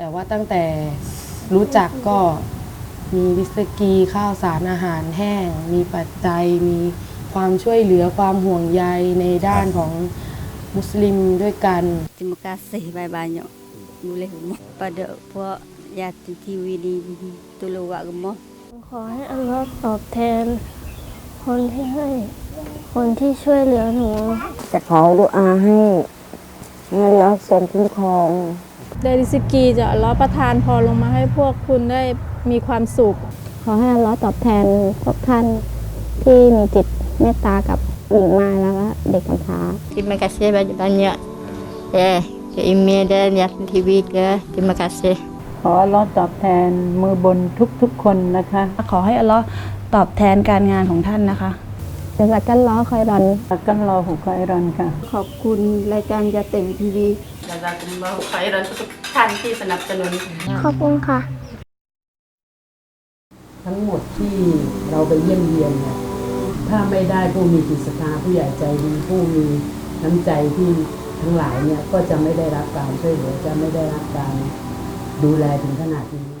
แต่ว่าตั้งแต่รู้จักก็มีวิสกีข้าวสารอาหารแห้ง มีปัจจัย มีความช่วยเหลือความห่วงใยในด้านของมุสลิมด้วยกัน Terima kasih banyak-banyak boleh rumah pada puak yatim TV ni tolong buat rumah. ขอให้อัลลอฮ์ตอบแทน คนที่ให้ คนที่ช่วยเหลือหนู จะขอดุอาให้ให้อัลเลอฮ์ทรงคุ้มครอง ได้ริสกีจะอัลเลอฮ์ประทานพรลงมาให้พวกคุณได้มีความสุข ขอให้อัลเลอฮ์ตอบแทนพวกท่านที่มีจิตเมตตากับหญิงมายแล้วก็เด็กกำพร้า Terima kasih banyak-banyak. Eh, ke email dan yatim TV ke. Terima kasih. ขออัลลอฮ์ตอบแทนมือบนทุกๆคนนะคะ ขอให้อัลลอฮ์ตอบแทนการงานของท่านนะคะจะสักกันล้อคอยรอน อักกันรอหุกไอรอนค่ะ ขอบคุณรายการยาเต็มทีวี จาซากุมลอฮุไครันทุกท่านที่สนับสนุน ขอบคุณค่ะ ทั้งหมดที่เราไปเยี่ยมเยียนเนี่ยถ้าไม่ได้ผู้มีจิตศรัทธาผู้ใหญ่ใจดีผู้มีน้ำใจที่ทั้งหลายเนี่ยก็จะไม่ได้รับการช่วยเหลือจะไม่ได้รับการดูแลถึงขนาดนี้